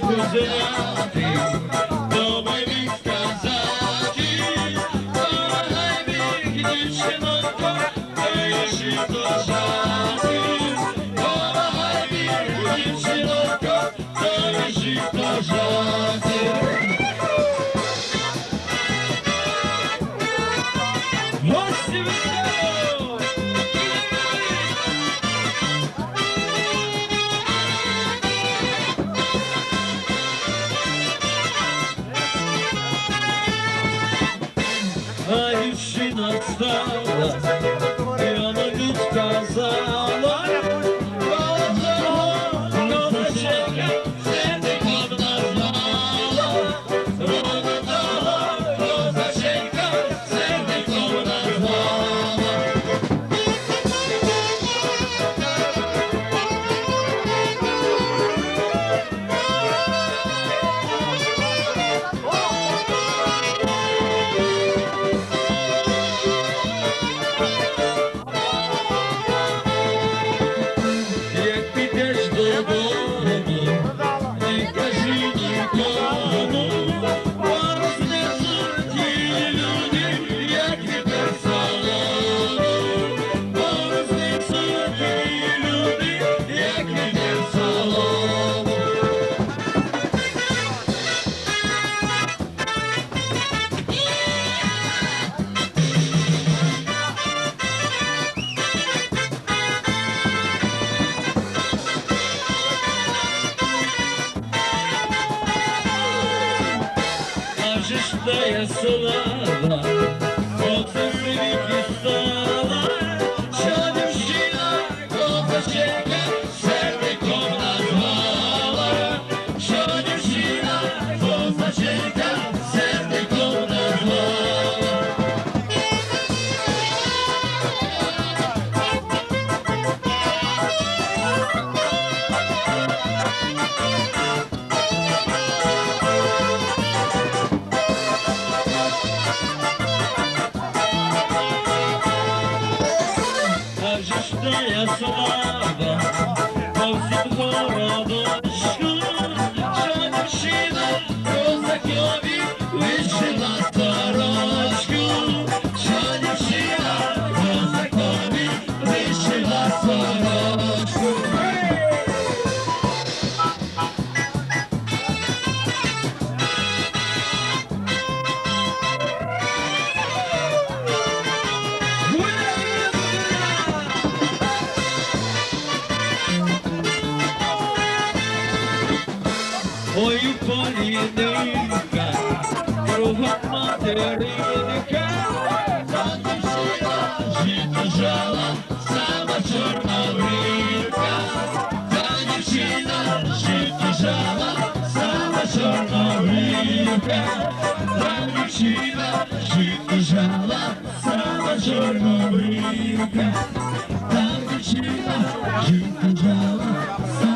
мені love. Каже, слава, оце світі стала, Yasoda, Yasoda. Ой, поліника, кругом материнка, та дівчина жито жала, сама чорна грінка, та дівчина жито жала, сама чорна грінка, та дівчина жито жала, сама чорна грінка, та дівчина жито жала, сама